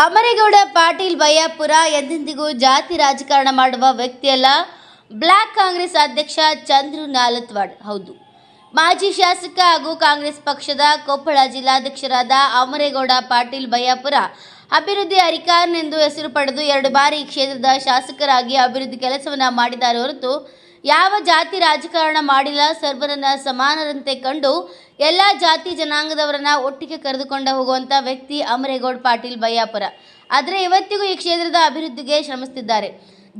ಅಮರೇಗೌಡ, ಪಾಟೀಲ್ ಬಯ್ಯಾಪುರ ಎಂದೆಂದಿಗೂ ಜಾತಿ ರಾಜಕಾರಣ ಮಾಡುವ ವ್ಯಕ್ತಿಯಲ್ಲ. ಬ್ಲಾಕ್ ಕಾಂಗ್ರೆಸ್ ಅಧ್ಯಕ್ಷ ಚಂದ್ರು ನಾಲತ್ವಾಡ್. ಹೌದು. ಮಾಜಿ ಶಾಸಕ ಹಾಗೂ ಕಾಂಗ್ರೆಸ್ ಪಕ್ಷದ ಕೊಪ್ಪಳ ಜಿಲ್ಲಾಧ್ಯಕ್ಷರಾದ ಅಮರೇಗೌಡ, ಪಾಟೀಲ್ ಬಯ್ಯಾಪುರ ಅಭಿವೃದ್ಧಿ ಅಧಿಕಾರನೆಂದು ಹೆಸರು ಪಡೆದು ಎರಡು ಬಾರಿ ಕ್ಷೇತ್ರದ ಶಾಸಕರಾಗಿ ಅಭಿವೃದ್ಧಿ ಕೆಲಸವನ್ನು ಮಾಡಿದ್ದಾರೆ ಹೊರತು ಯಾವ ಜಾತಿ ರಾಜಕಾರಣ ಮಾಡಿಲ್ಲ, ಸರ್ವರನ್ನ ಸಮಾನರಂತೆ ಕಂಡು ಎಲ್ಲ ಜಾತಿ ಜನಾಂಗದವರನ್ನ ಒಟ್ಟಿಗೆ ಕರೆದುಕೊಂಡು ಹೋಗುವಂಥ ವ್ಯಕ್ತಿ ಅಮರೇಗೌಡ ಪಾಟೀಲ್ ಬಯ್ಯಾಪುರ ಆದರೆ ಇವತ್ತಿಗೂ ಈ ಕ್ಷೇತ್ರದ ಅಭಿವೃದ್ಧಿಗೆ ಶ್ರಮಿಸುತ್ತಿದ್ದಾರೆ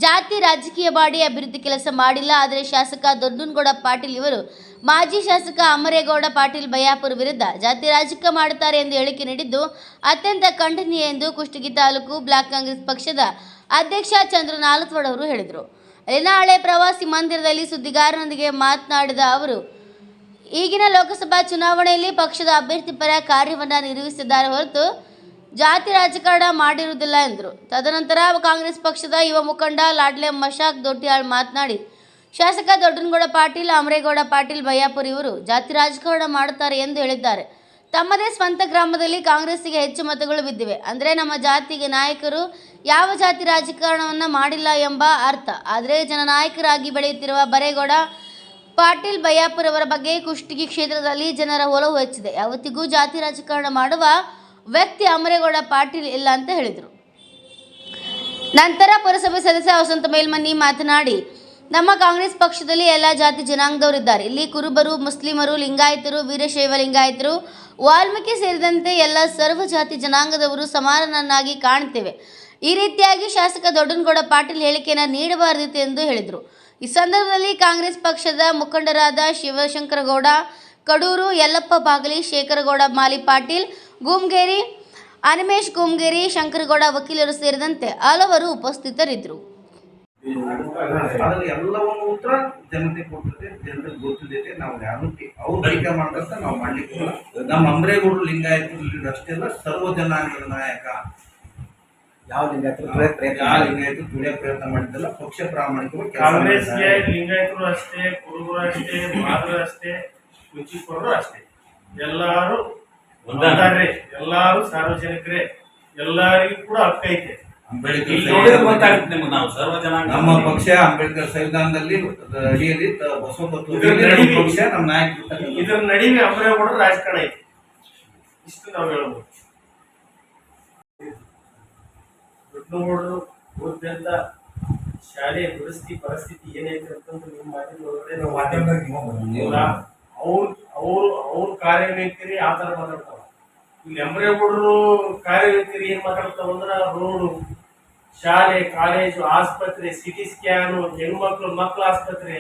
ಜಾತಿ ರಾಜಕೀಯ ಮಾಡಿ ಅಭಿವೃದ್ಧಿ ಕೆಲಸ ಮಾಡಿಲ್ಲ, ಆದರೆ ಶಾಸಕ ದೊಡ್ಡನಗೌಡ ಪಾಟೀಲ್ ಇವರು, ಮಾಜಿ ಶಾಸಕ ಅಮರೇಗೌಡ ಪಾಟೀಲ್ ಬಯ್ಯಾಪುರ ವಿರುದ್ಧ ಜಾತಿ ರಾಜಕೀಯ ಮಾಡುತ್ತಾರೆ ಎಂದು ಹೇಳಿಕೆ ನೀಡಿದ್ದು, ಅತ್ಯಂತ ಖಂಡನೀಯ ಎಂದು ಕುಷ್ಟಗಿ ತಾಲೂಕು ಬ್ಲಾಕ್ ಕಾಂಗ್ರೆಸ್ ಪಕ್ಷದ ಅಧ್ಯಕ್ಷ ಚಂದ್ರ ನಾಲತ್ವಡ್ ಅವರು ಹೇಳಿದರು. ಅಲ್ಲಿನ ಪ್ರವಾಸಿ ಮಂದಿರದಲ್ಲಿ ಸುದ್ದಿಗಾರರೊಂದಿಗೆ ಮಾತನಾಡಿದ ಅವರು, ಈಗಿನ ಲೋಕಸಭಾ ಚುನಾವಣೆಯಲ್ಲಿ ಪಕ್ಷದ ಅಭ್ಯರ್ಥಿ ಪರ ಕಾರ್ಯವನ್ನು ನಿರ್ವಹಿಸಿದ್ದಾರೆ ಹೊರತು ಜಾತಿ ರಾಜಕಾರಣ ಮಾಡಿರುವುದಿಲ್ಲ ಎಂದರು. ತದನಂತರ ಕಾಂಗ್ರೆಸ್ ಪಕ್ಷದ ಯುವ ಮುಖಂಡ ಲಾಡ್ಲೆ ಮಶಾಕ್ ದೊಡ್ಡಿಯಾಳ್ ಮಾತನಾಡಿ, ಶಾಸಕ ದೊಡ್ಡನಗೌಡ ಪಾಟೀಲ್ ಅಮರೇಗೌಡ ಪಾಟೀಲ್ ಬಯ್ಯಾಪುರ್ ಇವರು ಜಾತಿ ರಾಜಕಾರಣ ಮಾಡುತ್ತಾರೆ ಎಂದು ಹೇಳಿದ್ದಾರೆ. ತಮ್ಮದೇ ಸ್ವಂತ ಗ್ರಾಮದಲ್ಲಿ ಕಾಂಗ್ರೆಸ್ಸಿಗೆ ಹೆಚ್ಚು ಮತಗಳು ಬಿದ್ದಿವೆ. ಅಂದರೆ ನಮ್ಮ ಜಾತಿಗೆ ನಾಯಕರು ಯಾವ ಜಾತಿ ರಾಜಕಾರಣವನ್ನು ಮಾಡಿಲ್ಲ ಎಂಬ ಅರ್ಥ. ಆದರೆ ಜನನಾಯಕರಾಗಿ ಬೆಳೆಯುತ್ತಿರುವ ಬರೇಗೌಡ ಪಾಟೀಲ್ ಬಯ್ಯಾಪುರವರ ಬಗ್ಗೆ ಕುಷ್ಟಗಿ ಕ್ಷೇತ್ರದಲ್ಲಿ ಜನರ ಒಲವು ಹೆಚ್ಚಿದೆ. ಯಾವತ್ತಿಗೂ ಜಾತಿ ರಾಜಕಾರಣ ಮಾಡುವ ವ್ಯಕ್ತಿ ಅಮರೇಗೌಡ ಪಾಟೀಲ್ ಇಲ್ಲ ಅಂತ ಹೇಳಿದರು. ನಂತರ ಪುರಸಭೆ ಸದಸ್ಯ ವಸಂತ ಮೇಲ್ಮನಿ ಮಾತನಾಡಿ, ನಮ್ಮ ಕಾಂಗ್ರೆಸ್ ಪಕ್ಷದಲ್ಲಿ ಎಲ್ಲ ಜಾತಿ ಜನಾಂಗದವರಿದ್ದಾರೆ. ಇಲ್ಲಿ ಕುರುಬರು, ಮುಸ್ಲಿಮರು, ಲಿಂಗಾಯತರು, ವೀರಶೈವ ಲಿಂಗಾಯತರು, ವಾಲ್ಮೀಕಿ ಸೇರಿದಂತೆ ಎಲ್ಲ ಸರ್ವ ಜಾತಿ ಜನಾಂಗದವರು ಸಮಾನನನ್ನಾಗಿ ಕಾಣುತ್ತೇವೆ ಈ ರೀತಿಯಾಗಿ ಶಾಸಕ ದೊಡ್ಡನಗೌಡ ಪಾಟೀಲ್ ಹೇಳಿಕೆಯನ್ನು ನೀಡಬಾರದಿತ್ತು ಎಂದು ಹೇಳಿದರು. ಈ ಸಂದರ್ಭದಲ್ಲಿ ಕಾಂಗ್ರೆಸ್ ಪಕ್ಷದ ಮುಖಂಡರಾದ ಶಿವಶಂಕರಗೌಡ ಕಡೂರು ಯಲ್ಲಪ್ಪ ಬಾಗಲಿ ಶೇಖರಗೌಡ ಮಾಲಿ ಪಾಟೀಲ್ ಗುಮ್ಗೇರಿ ಅನಿಮೇಶ್ ಗುಮ್ಗೇರಿ ಶಂಕರಗೌಡ ವಕೀಲರು ಸೇರಿದಂತೆ ಹಲವರು ಉಪಸ್ಥಿತರಿದ್ದರು. ಅದ್ರ ಉತ್ತರ ಜನತೆ ಕೊಟ್ಟಿದೆ ಜನರಿಗೆ ಗೊತ್ತಿದೆ ನಾವು ಯಾರು ಅವ್ರು ಟೀಕೆ ಮಾಡ್ದಂತ ನಾವು ಮಾಡ್ಲಿಕ್ಕೆ ನಮ್ಮ ಅಂಬ್ರೇಗೌಡರು ಲಿಂಗಾಯತರು ಅಷ್ಟೇ ಅಲ್ಲ ಸರ್ವ ಜನಾಂಗದ ನಾಯಕ. ಯಾವ ಲಿಂಗಾಯತರು? ಪ್ರಯತ್ನ ಯಾವ ಲಿಂಗಾಯತರು? ತುಳಿಯೋ ಪ್ರಯತ್ನ ಮಾಡಿದ್ದಲ್ಲ ಪಕ್ಷ ಪ್ರಾಮಾಣಿಕವಾಗಿ ಕಾಂಗ್ರೆಸ್ಗೆ. ಲಿಂಗಾಯತರು ಅಷ್ಟೇ ಕುರುಬರು ಅಷ್ಟೇ ಮಾದರು ಅಷ್ಟೇ. ಕುಚಿಕೋರು ಅಷ್ಟೇ ಎಲ್ಲಾರು ಒಂದಾದ್ರೆ ಎಲ್ಲಾರು ಸಾರ್ವಜನಿಕರೇ. ಎಲ್ಲರಿಗೂ ಕೂಡ ಹಕ್ಕ ಐತೆ. ನಮ್ಮ ಪಕ್ಷ ಅಂಬೇಡ್ಕರ್ ಸಂವಿಧಾನದಲ್ಲಿ ಅಡಿಯಲ್ಲಿ ಬಸವ ಪಕ್ಷ ನಮ್ಮ ಇದ್ರ ನಡುವೆ ರಾಜಕಾರಣ ಐತೆ. ಇಷ್ಟು ನಾವು ಹೇಳ್ಬೋದು. ದೊಡ್ಡಗೌಡರು ಓದಿದಂತ ಶಾಲೆಯ ದುರಸ್ತಿ ಪರಿಸ್ಥಿತಿ ಏನೈತೆ ಅಂತಂದ್ರೆ ನಿಮ್ಮ ಮಾತಿನ ಒಳಗಡೆ ನಾವು ಮಾತಾಡ್ದಾಗ? ಅವ್ರ ಅವರು ಅವ್ರ ಕಾರ್ಯವೈಖರಿ ಆ ಥರ ಮಾತಾಡ್ತಾವ ಇಲ್ಲಿ ಎಂಬ್ರೇಗೌಡರು ಕಾರ್ಯವೈಖರಿ ಏನ್ ಮಾತಾಡ್ತಾವ ಅಂದ್ರ ರೋಡು ಶಾಲೆ ಕಾಲೇಜು ಆಸ್ಪತ್ರೆ ಸಿಟಿ ಸ್ಕ್ಯಾನು ಹೆಣ್ಮಕ್ಳು ಮಕ್ಕಳ ಆಸ್ಪತ್ರೆ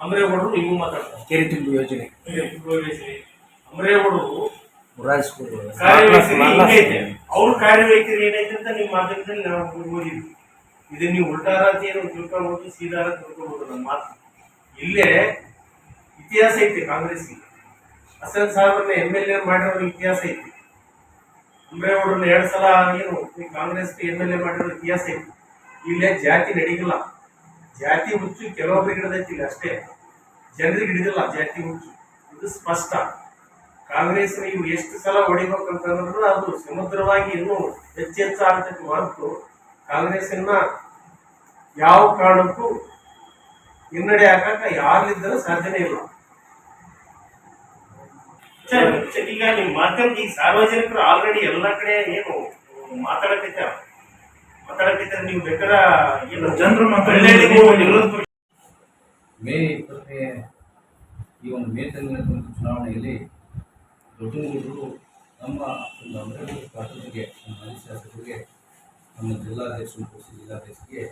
ಅಮರೇಗೌಡರು ಇವು ಮಾತಾಡ್ತಾರೆ. ಕೆರೆ ತುಂಬು ಯೋಜನೆ. ಅಮರೇಗೌಡರು ಅವ್ರ ಕಾರ್ಯವೈಖರಿ ಏನೈತೆ ಅಂತ ನಿಮ್ಮ ಮಾಧ್ಯಮದಲ್ಲಿ ನಾವು ಓದಿದ್ವಿ. ಇದನ್ನ ನೀವು ಉಲ್ಟಾರಾತಿ ಏನು ತಿಳ್ಕೊಬೋದು ಸೀದಾರ ತಿಳ್ಕೊಬಹುದು ನಮ್ಮ ಮಾತು. ಇಲ್ಲೇ ಇತಿಹಾಸ ಐತಿ ಕಾಂಗ್ರೆಸ್ಗೆ ಹಸನ್ ಸಾಹೇಬ್ರನ್ನ ಎಂ ಎಲ್ ಎ ಮಾಡಿರೋ ಇತಿಹಾಸ ಐತಿ. ಅಂಬ್ರೇಗೌಡರನ್ನ ಎರಡು ಸಲ ಏನು ಕಾಂಗ್ರೆಸ್ಗೆ ಎಂ ಎಲ್ ಎ ಮಾಡಿರೋ ಇತಿಹಾಸ ಐತಿ. ಇಲ್ಲೇ ಜಾತಿ ನಡೀಗಿಲ್ಲ. ಜಾತಿ ಹುಚ್ಚು ಕೆಲವೊಬ್ಬರಿಗೆ ಹಿಡಿದೈತಿ ಇಲ್ಲಿ ಅಷ್ಟೇ. ಜನರಿಗೆ ಹಿಡಿದಿಲ್ಲ ಜಾತಿ ಹುಚ್ಚು. ಇದು ಸ್ಪಷ್ಟ. ಕಾಂಗ್ರೆಸ್ ನೀವು ಎಷ್ಟು ಸಲ ಹೊಡಿಬೇಕಂತಂದ್ರೂ ಅದು ಸಮುದ್ರವಾಗಿ ಇನ್ನೂ ಹೆಚ್ಚು ಹೆಚ್ಚು ಆಗ್ತೈತಿ ಹೊರತು ಕಾಂಗ್ರೆಸ್ಸನ್ನ ಯಾವ ಕಾರಣಕ್ಕೂ ಹಿನ್ನಡೆ ಹಾಕಕ್ಕೆ ಯಾರಿದ್ದರೂ ಸಾಧ್ಯನೇ ಇಲ್ಲ. ಸರ್, ಈಗ ನಿಮ್ಮ ಮಾಧ್ಯಮ ಈಗ ಸಾರ್ವಜನಿಕರು ಆಲ್ರೆಡಿ ಎಲ್ಲ ಕಡೆ ಏನು ಮಾತಾಡಕೈತೆ ಮಾತಾಡಕೈತೆ ನೀವು ಬೇಕಾರ ಏನು ಜನರು ವಿರೋಧ ಪಕ್ಷ ಮೇ ಇಪ್ಪತ್ತನೇ ಈ ಒಂದು ಮೇ ತಿಂಗಳ ಒಂದು ಚುನಾವಣೆಯಲ್ಲಿ ದೊಡ್ಡಗೌಡರು ನಮ್ಮ ಒಂದು ಪಾಟೀಲ್ಗೆ ನಮ್ಮ ಮಾಜಿ ಶಾಸಕರಿಗೆ ನಮ್ಮ ಜಿಲ್ಲಾಧ್ಯಕ್ಷರು ಜಿಲ್ಲಾ ಜಿಲ್ಲಾಧ್ಯಕ್ಷರಿಗೆ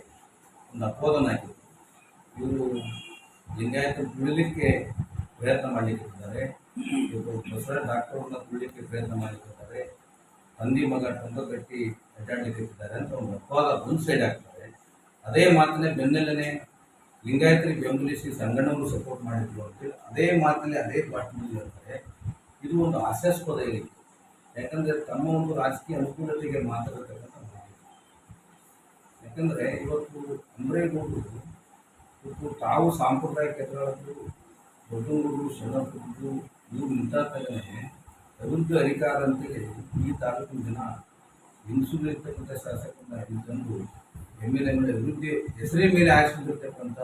ಒಂದು ಅಪೋದನ ಆಗಿದೆ ಇವರು ಲಿಂಗಾಯತ ಬಿಡಲಿಕ್ಕೆ ಪ್ರಯತ್ನ ಮಾಡಲಿಕ್ಕಿದ್ದಾರೆ. ಬಸವ ಡಾಕ್ಟರ್ನ ತುಳಿಯಕ್ಕೆ ಪ್ರಯತ್ನ ಮಾಡಿರ್ತಾರೆ ತಂದೆ ಮಗ ಟೊಂಗ ಕಟ್ಟಿ ಅಡ್ಡಾಡ್ಲಿಕ್ಕಿದ್ದಾರೆ ಅಂತ ಒಂದು ಅಪವಾದ ಒಂದು ಸೈಡ್ ಆಗ್ತಾರೆ ಅದೇ ಮಾತನ್ನೇ ಬೆನ್ನೆಲ್ಲನೆ ಲಿಂಗಾಯತರಿಗೆ ಬೆಂಬಲಿಸಿ ಸಂಗಣ್ಣವರು ಸಪೋರ್ಟ್ ಮಾಡಿದ್ರು ಅಂತೇಳಿ ಅದೇ ಮಾತಲ್ಲಿ ಅದೇ ಭಾಷಣದಲ್ಲಿ ಹೇಳ್ತಾರೆ. ಇದು ಒಂದು ಹಾಸ್ಯಾಸ್ಪದ ಇಲ್ಲಿ ಯಾಕಂದರೆ ತಮ್ಮ ಒಂದು ರಾಜಕೀಯ ಅನುಕೂಲತೆಗೆ ಮಾತಾಡತಕ್ಕಂಥ ಮಾತು. ಯಾಕಂದ್ರೆ ಇವತ್ತು ಅಂಬ್ರೇಗೌಡರು, ಇವತ್ತು ತಾವು ಸಾಂಪ್ರದಾಯಿಕ ಎದುರಾಳಿದ್ರು ದೊಡ್ಡಗೌಡರು ಶರಣಪುರರು ಇವ್ರು ನಿಂತಾಗಲೇ ಅಭಿವೃದ್ಧಿ ಅಧಿಕಾರ ಅಂತೇಳಿ ಈ ತಾಲೂಕಿನ ಜನ ಇರ್ತಕ್ಕಂಥ ಶಾಸಕರನ್ನ ಇಲ್ಲಿ ತಂದು ಎಂ ಎಲ್ ಅಭಿವೃದ್ಧಿ ಹೆಸರೇ ಮೇಲೆ ಆರಿಸಿರ್ತಕ್ಕಂಥ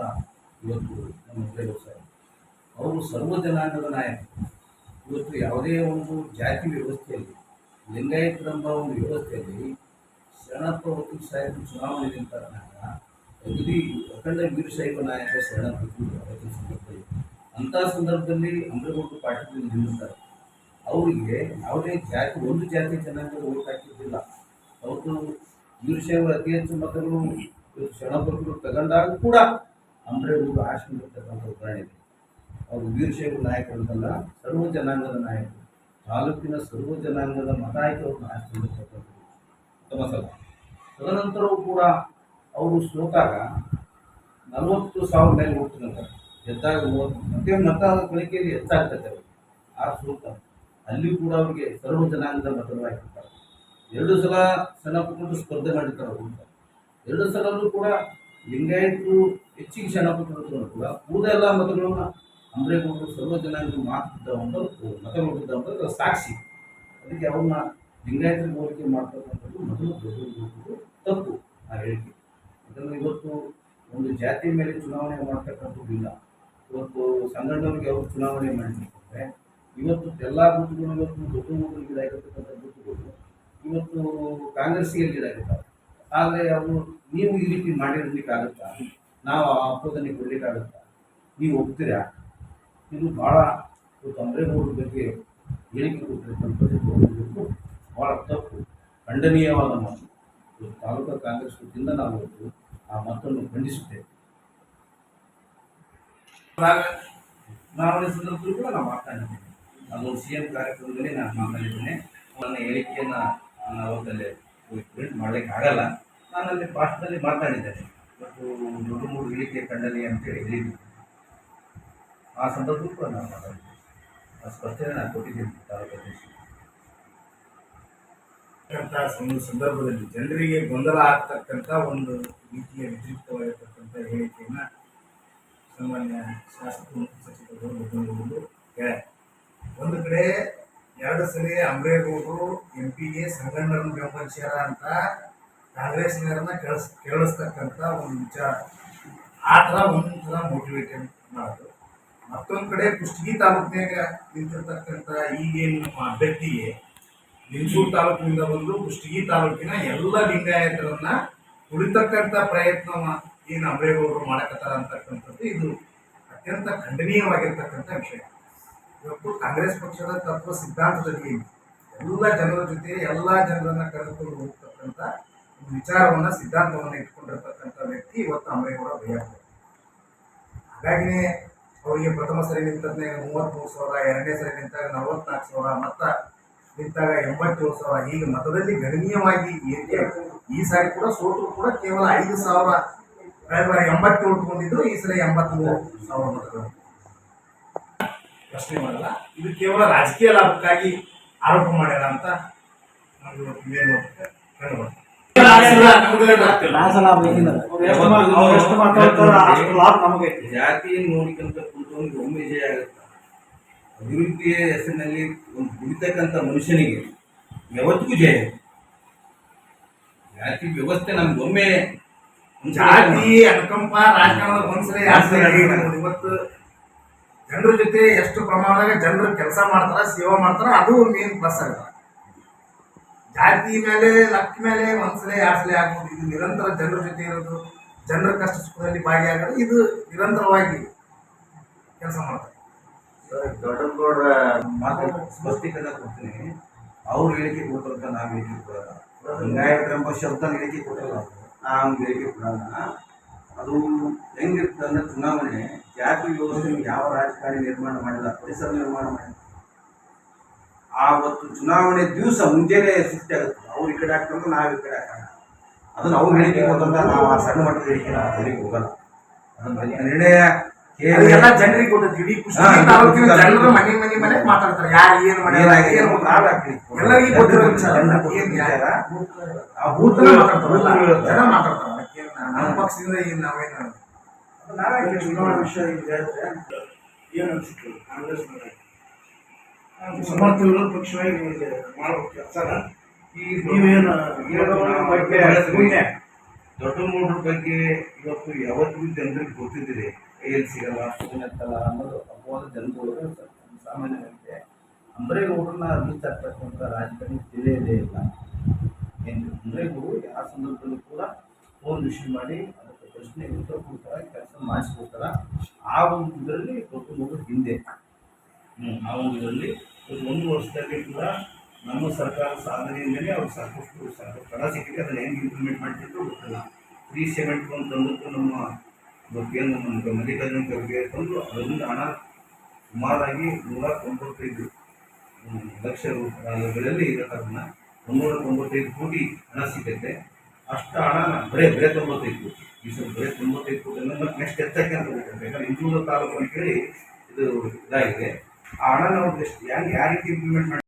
ಇವತ್ತು ನಮ್ಮ ಉದಯ ಸರ್ ಅವರು ಸರ್ವ ಜನಾಂಗದ ನಾಯಕ. ಇವತ್ತು ಯಾವುದೇ ಒಂದು ಜಾತಿ ವ್ಯವಸ್ಥೆಯಲ್ಲಿ ಲಿಂಗಾಯತರೆಂಬ ಒಂದು ವ್ಯವಸ್ಥೆಯಲ್ಲಿ ಶರಣಪ್ಪ ವಕೀಲ್ ಸಾಹೇಬ್ ಚುನಾವಣೆ ನಿಂತಾಗ ಅಗದಿ ಅಖಂಡ ವೀರಶೈವ ನಾಯಕ ಶರಣಪ್ಪ ವಕೀಲ್ ಸಂದರ್ಭದಲ್ಲಿ. ಅಂಥ ಸಂದರ್ಭದಲ್ಲಿ ಅಮರೇಗೌಡರು ಪಾರ್ಟಿಗಳು ನಿಲ್ಲುತ್ತಾರೆ. ಅವರಿಗೆ ಯಾವುದೇ ಜಾತಿ, ಒಂದು ಜಾತಿ ಜನಾಂಗದ ಓಟ್ ಹಾಕಿದ್ದಿಲ್ಲ ಅವತ್ತು ವೀರಶೈವ ಅತಿ ಹೆಚ್ಚು ಮತಗಳು ಶರಣಪ್ಪರು ತಗೊಂಡಾಗ ಕೂಡ ಅಮರೇಗೌಡರು ಆಶ್ರಮಿರ್ತಕ್ಕಂಥ ಉದಾಹರಣೆ ಇದೆ. ಅವರು ವೀರಶೈವ ನಾಯಕರಂತಲ್ಲ, ಸರ್ವ ಜನಾಂಗದ ನಾಯಕರು. ತಾಲೂಕಿನ ಸರ್ವ ಜನಾಂಗದ ಮತ ಆಯ್ಕೆ ಅವ್ರನ್ನ ಆಶ್ರಮಿರ್ತಕ್ಕಂಥದ್ದು ಉತ್ತಮ ಸಲ. ತದನಂತರವೂ ಕೂಡ ಅವರು ಸೋತಾಗ ನಲವತ್ತು ಸಾವಿರ ಮೇಲೆ ಹೋಗ್ತಿರ್ತಾರೆ ಗೆದ್ದಾಗ ಮೂವತ್ತು ಮತ್ತೆ ಮತ ಗಳಿಕೆಯಲ್ಲಿ ಆ ಸೂಕ್ತ. ಅಲ್ಲಿ ಕೂಡ ಅವರಿಗೆ ಸರ್ವ ಜನಾಂಗದ ಮತಗಳಾಗಿರ್ತಾರೆ ಎರಡು ಸಲ ಸಣ್ಣ ಪುಟ್ಟ ಸ್ಪರ್ಧೆ ಮಾಡಿರ್ತಾರೆ ಅವರು ಎರಡು ಸಲಲ್ಲೂ ಕೂಡ ಲಿಂಗಾಯತರು ಹೆಚ್ಚಿಗೆ ಸಣ್ಣ ಪುಟ್ಟರು ಕೂಡ ಉಳಿದ ಎಲ್ಲ ಮತಗಳನ್ನ ಅಂಬ್ರೇಗೌಡರು ಸರ್ವ ಜನಾಂಗ ಮಾತಿದ್ದ ಒಂದು ಮತಗಳಿದ್ದ ಒಂದು ಸಾಕ್ಷಿ. ಅದಕ್ಕೆ ಅವ್ರನ್ನ ಲಿಂಗಾಯತರ ಹೋಲಿಕೆ ಮಾಡ್ತಕ್ಕಂಥದ್ದು ಮೊದಲು ದೊಡ್ಡ ತಪ್ಪು ಆ ಹೇಳಿಕೆ. ಯಾಕಂದ್ರೆ ಇವತ್ತು ಒಂದು ಜಾತಿ ಮೇಲೆ ಚುನಾವಣೆ ಮಾಡ್ತಕ್ಕಂಥದ್ದು ಇಲ್ಲ. ಇವತ್ತು ಸಂಘಟನೆಗೆ ಅವರು ಚುನಾವಣೆ ಮಾಡಿರ್ತಾರೆ ಇವತ್ತು ಎಲ್ಲ ಗುಂಪುಗಳು ಇವತ್ತು ದೊಡ್ಡ ಗಿಡ ಗಿಡಾಗಿರ್ತಕ್ಕಂಥ ಗುಂಪುಗಳು ಇವತ್ತು ಕಾಂಗ್ರೆಸ್ಸಿಗೆ ಗಿಡಾಗಿರ್ತಾರೆ ಆದರೆ ಅವರು ನೀವು ಈ ರೀತಿ ಮಾಡಿರ್ಲಿಕ್ಕಾಗುತ್ತಾ? ನಾವು ಆ ಹಬ್ಬದಲ್ಲಿ ಕೊಡಲಿಕ್ಕಾಗುತ್ತಾ? ನೀವು ಒಪ್ತೀರಾ? ಇದು ಭಾಳ ತೊಂದರೆ ಮೂರು ಬಗ್ಗೆ ಹೇಳಿಕೆ ಕೊಟ್ಟಿರ್ತಕ್ಕಂಥದ್ದು ಭಾಳ ತಪ್ಪು, ಖಂಡನೀಯವಾದ ಮಾತು. ತಾಲೂಕು ಕಾಂಗ್ರೆಸ್ ವತಿಯಿಂದ ನಾವು ಆ ಮಾತನ್ನು ಖಂಡಿಸುತ್ತೇವೆ. ಚುನಾವಣೆ ಸಂದರ್ಭದಲ್ಲೂ ಕೂಡ ನಾವು ಮಾತನಾಡಿದ್ದೇನೆ ಅದು ಸಿ ಎಂ ಕಾರ್ಯಕ್ರಮದಲ್ಲಿ ನಾನು ಮಾತನಾಡಿದ್ದೇನೆ ನನ್ನ ಹೇಳಿಕೆಯನ್ನು ನಾನು ಅವತ್ತಲ್ಲೇ ಪ್ರಿಂಟ್ ಮಾಡಲಿಕ್ಕೆ ಆಗಲ್ಲ. ನಾನು ಅಲ್ಲಿ ಭಾಷಣದಲ್ಲಿ ಮಾತಾಡಿದ್ದೇನೆ. ಮತ್ತು ದೊಡ್ಡ ಮೂರು ಹೇಳಿಕೆ ಕಂಡಲಿ ಅಂತೇಳಿ ಹೇಳಿದ್ದೆ ಆ ಸಂದರ್ಭದಲ್ಲೂ ಕೂಡ ನಾನು ಮಾತಾಡಿದ್ದೇನೆ. ಆ ಸ್ಪಷ್ಟನೆ ನಾನು ಕೊಟ್ಟಿದ್ದೀನಿ ತಾಲೂಕು ಅಧ್ಯಕ್ಷ ಅಂತ ಒಂದು ಸಂದರ್ಭದಲ್ಲಿ ಜನರಿಗೆ ಗೊಂದಲ ಆಗ್ತಕ್ಕಂಥ ಒಂದು ರೀತಿಯ ವಿದ್ಯುಕ್ತವಾಗಿರ್ತಕ್ಕಂಥ ಹೇಳಿಕೆಯನ್ನ ಸಾಮಾನ್ಯ ಶಾಸಕರು ಸಚಿವರು ಮುಖ್ಯಮಂತ್ರಿಗಳು. ಒಂದು ಕಡೆ ಎರಡು ಸಲ ಅಂಬೇಗೌಡರು ಎಂ ಪಿಗೆ ಸಂಗಣ್ಣರನ್ನು ಬೆಂಬಲಿಸ್ಯಾರ ಅಂತ ಕಾಂಗ್ರೆಸ್ನವರನ್ನ ಕೇಳಿಸ್ ಕೇಳಿಸ್ತಕ್ಕಂಥ ಒಂದು ವಿಚಾರ ಆ ಥರ ಒಂದೊಂದು ಥರ ಮೋಟಿವೇಟೆಡ್ ಮಾಡೋದು ಮತ್ತೊಂದು ಕಡೆ ಕುಷ್ಟಗಿ ತಾಲೂಕಿನಾಗ ನಿಂತಿರ್ತಕ್ಕಂಥ ಈಗೇನು ನಮ್ಮ ಅಭ್ಯರ್ಥಿಗೆ ನಿಂಚೂರು ತಾಲೂಕಿನಿಂದ ಬಂದು ಕುಷ್ಟಗಿ ತಾಲೂಕಿನ ಎಲ್ಲ ಲಿಂಗಾಯತರನ್ನ ಉಳಿತಕ್ಕಂಥ ಪ್ರಯತ್ನ ಏನು ಅಂಬೇಗೌಡರು ಮಾಡಕತ್ತಾರ ಅಂತಕ್ಕಂಥದ್ದು ಇದು ಅತ್ಯಂತ ಖಂಡನೀಯವಾಗಿರ್ತಕ್ಕಂಥ ವಿಷಯ. ಇವತ್ತು ಕಾಂಗ್ರೆಸ್ ಪಕ್ಷದ ತತ್ವ ಸಿದ್ಧಾಂತದಲ್ಲಿ ಎಲ್ಲ ಜನರ ಜೊತೆ ಎಲ್ಲ ಜನರನ್ನ ಕರೆದುಕೊಂಡು ಹೋಗ್ತಕ್ಕಂಥ ವಿಚಾರವನ್ನ, ಸಿದ್ಧಾಂತವನ್ನ ಇಟ್ಕೊಂಡಿರ್ತಕ್ಕಂಥ ವ್ಯಕ್ತಿ ಇವತ್ತು ಅಂಬೇಗೌಡ ಭಯ ಹಾಗಾಗಿನೇ ಅವರಿಗೆ ಪ್ರಥಮ ಸರಿ ನಿಂತದ್ನಾಗ ಮೂವತ್ತ್ಮೂರು ಸಾವಿರ, ಎರಡನೇ ಸರಿ ನಿಂತಾಗ ನಲವತ್ನಾಲ್ಕು ಸಾವಿರ, ಮತ್ತ ನಿಂತಾಗ ಎಂಬತ್ತೇಳು ಸಾವಿರ. ಈಗ ಮತದಲ್ಲಿ ಗಣನೀಯವಾಗಿ ಏರಿಕೆ ಈ ಸಾರಿ ಕೂಡ ಸೋತು ಕೂಡ ಕೇವಲ ಐದು ಸಾವಿರ ಕಳೆದ ಬಾರಿ ಎಂಬತ್ತೇಳು ತಗೊಂಡಿದ್ರು ಈ ಸಲ ಎಂಬತ್ಮೂರು ಸಾವಿರ ಮತಗಳು. ಪ್ರಶ್ನೆ ಮಾಡಲ್ಲ. ಇದು ಕೇವಲ ರಾಜಕೀಯ ಲಾಭಕ್ಕಾಗಿ ಆರೋಪ ಮಾಡ್ಯಾರ ಅಂತ ನಮ್ಗೆ ಮೇಲ್ನೋಟಕ್ಕೆ ಕಂಡು ಬರ್ತದೆ. ಜಾತಿ ನೋಡಿಕಂತ ಕುಂತವನಿಗೆ ಒಮ್ಮೆ ಜಯ ಆಗುತ್ತ? ಅಭಿವೃದ್ಧಿಯ ಹೆಸರಿನಲ್ಲಿ ಒಂದು ದುಡಿತಕ್ಕಂಥ ಮನುಷ್ಯನಿಗೆ ಯಾವತ್ತಿಗೂ ಜಯ ಜಾತಿ ವ್ಯವಸ್ಥೆ ನಮ್ಗೆ ಒಮ್ಮೆ ಜಾತಿ ಅನುಕಂಪ ರಾಜಕಾರಣದ ಮನುಷ್ಯರೇ ಯಾರು ಇವತ್ತು ಜನರ ಜೊತೆ ಎಷ್ಟು ಪ್ರಮಾಣದಾಗ ಜನರು ಕೆಲಸ ಮಾಡ್ತಾರ ಸೇವಾ ಮಾಡ್ತಾರ ಅದು ಮೇನ್ ಪ್ಲಸ್ ಆಗುತ್ತೆ. ಜಾತಿ ಮೇಲೆ ಲಕ್ ಮೇಲೆ ಒಂದ್ಸಲ ಆಸಲೆ ಆಗೋದು ಆಗ್ಬೋದು. ಇದು ನಿರಂತರ ಜನರ ಜೊತೆ ಇರೋದು ಜನರ ಕಷ್ಟ ಸುಖದಲ್ಲಿ ಭಾಗಿಯಾಗೋದು ಇದು ನಿರಂತರವಾಗಿ ಕೆಲಸ ಮಾಡ್ತಾರೆ ದೊಡ್ಡಗೌಡ ಮಾತು ಸ್ಪಷ್ಟೀಕರಣ ಕೊಡ್ತೀನಿ. ಅವ್ರು ಹೇಳಿಕೆ ಕೊಟ್ಟಂತ ನಾವು ಹೇಳಿಕೆ ಕೊಡಲ್ಲ. ಲಿಂಗಾಯತರೆಂಬ ಶಬ್ದ ಹೇಳಿಕೆ ಕೊಡಲ್ಲ. ನಾವು ಹೇಗೆ ಬಿಡೋಣ ಅದು ಹೆಂಗಿರ್ತದೆ ಅಂದ್ರೆ ಚುನಾವಣೆ, ಜಾತಿ ವ್ಯವಸ್ಥೆ ಯಾವ ರಾಜಕಾರಣಿ ನಿರ್ಮಾಣ ಮಾಡಿಲ್ಲ, ಪರಿಸರ ನಿರ್ಮಾಣ ಮಾಡಿಲ್ಲ. ಆವತ್ತು ಚುನಾವಣೆ ದಿವಸ ಮುಂಜಾನೆ ಸೃಷ್ಟಿ ಆಗುತ್ತೆ. ಅವ್ರು ಈ ಕಡೆ ಹಾಕ್ತಾರೆ ನಾವು ಈ ಕಡೆ ಹಾಕೋಣ. ಅದನ್ನು ಅವ್ರು ಹೇಳಿಕೆ ಹೋದಂತ ನಾವು ಆ ಸಣ್ಣ ಮಟ್ಟದ ಹೇಳಿಕೆ ನಾವು ಹೋಗಲ್ಲ ಅದನ್ನ ನಿರ್ಣಯ ಎಲ್ಲ ಜನರಿಗೆ ಗೊತ್ತೈತಿ ಇಡೀ ಕುಸ್ತಿ ತಾಲೂಕಿನ ಜನರು ಮನೆ ಮನೆ ಮನೆ ಮಾತಾಡ್ತಾರೆ. ಯಾರು ಏನು ಮನೆ ಏನು ಎಲ್ಲರಿಗೂ ಗೊತ್ತಿರೋ ವಿಚಾರ ಏನ್ ಯಾರ ಆ ಭೂತನ ಮಾತಾಡ್ತಾರಲ್ಲ ಜನ ಮಾತಾಡ್ತಾರೆ. ನಮ್ಮ ಪಕ್ಷದಿಂದ ಏನ್ ನಾವೇನು ಚುನಾವಣಾ ವಿಷಯ ಹೇಳಿದ್ರೆ ಏನು ಅನ್ಸುತ್ತೆ? ಕಾಂಗ್ರೆಸ್ ಪಕ್ಷವಾಗಿ ಮಾಡಬೇಕು ಕೆಲಸನ? ಈ ನೀವೇನು ಬಗ್ಗೆ ನಾವು ದೊಡ್ಡ ಮೂಡ್ರ ಬಗ್ಗೆ ಇವತ್ತು ಯಾವತ್ತಿಗೂ ಜನರಿಗೆ ಗೊತ್ತಿದ್ದೀರಿ ಏನ್ ಸಿಗಲ್ಲ ಎತ್ತಲ್ಲ ಅನ್ನೋದು ಅಪವಾದ ಜನಗಳಿಗೆ ಸಾಮಾನ್ಯವಾಗಿದೆ. ಅಂಬರೇಗೌಡರನ್ನ ರೀಚ್ ಆಗ್ತಕ್ಕಂಥ ರಾಜಕಾರಣಿ ತಿಳಿಯದೇ ಇಲ್ಲ. ಏನು ಅಂಬರೇಗೌಡರು ಯಾವ ಸಂದರ್ಭದಲ್ಲೂ ಕೂಡ ಫೋನ್ ರಿಸೀವ್ ಮಾಡಿ ಅದಕ್ಕೆ ಪ್ರಶ್ನೆ ಉತ್ತರ ಕೊಡ್ತಾರೆ ಕೆಲಸ ಮಾಡಿಸ್ಕೊಡ್ತಾರೆ. ಆ ಒಂದು ಇದರಲ್ಲಿ ಮಗು ಹಿಂದೆ. ಆ ಒಂದು ಇದರಲ್ಲಿ ಒಂದು ಒಂದು ವರ್ಷದಲ್ಲಿ ಕೂಡ ನಮ್ಮ ಸರ್ಕಾರ ಸಾಧನೆಯಿಂದಲೇ ಅವ್ರು ಸಾಕಷ್ಟು ಸಾಕು ಕಡ ಸಿಕ್ಕಿದೆ. ಅದನ್ನು ಹೆಂಗೆ ಇಂಪ್ಲಿಮೆಂಟ್ ಮಾಡ್ತಿದ್ರು ಗೊತ್ತಿಲ್ಲ. ತ್ರೀ ಸೆವೆಂಟಿ ತಂದದ್ದು ನಮ್ಮ ಏನು ನಮ್ಮ ಮಲ್ಲಿಕಾರ್ಜುನ ಖರ್ಗೆ ತಂದು ಅದರಿಂದ ಹಣ ಸುಮಾರಾಗಿ ನೂರ ತೊಂಬತ್ತೈದು ಲಕ್ಷ ರೂಪಾಯಿಗಳಲ್ಲಿ ಇರೋದನ್ನ ಒಂದೂರ ತೊಂಬತ್ತೈದು ಕೋಟಿ ಹಣ ಸಿಗುತ್ತೆ. ಅಷ್ಟು ಹಣ ಬರೇ ಬರೇ ತೊಂಬತ್ತೈದು ಕೋಟಿ. ಈ ಸಲ ಬರೇ ತೊಂಬತ್ತೈದು ಕೋಟಿ ಮತ್ತೆ ನೆಕ್ಸ್ಟ್ ಹೆಚ್ಚಾಗಿ ಅಂತ ಹೋಗುತ್ತೆ ಯಾಕಂದ್ರೆ ತಾಲೂಕು ಅಂತ ಹೇಳಿ ಇದು ಇದಾಗಿದೆ. ಆ ಹಣ ನಾವು ಎಷ್ಟು ಯಾರು ಯಾವ ರೀತಿ ಇಂಪ್ಲಿಮೆಂಟ್ ಮಾಡಿ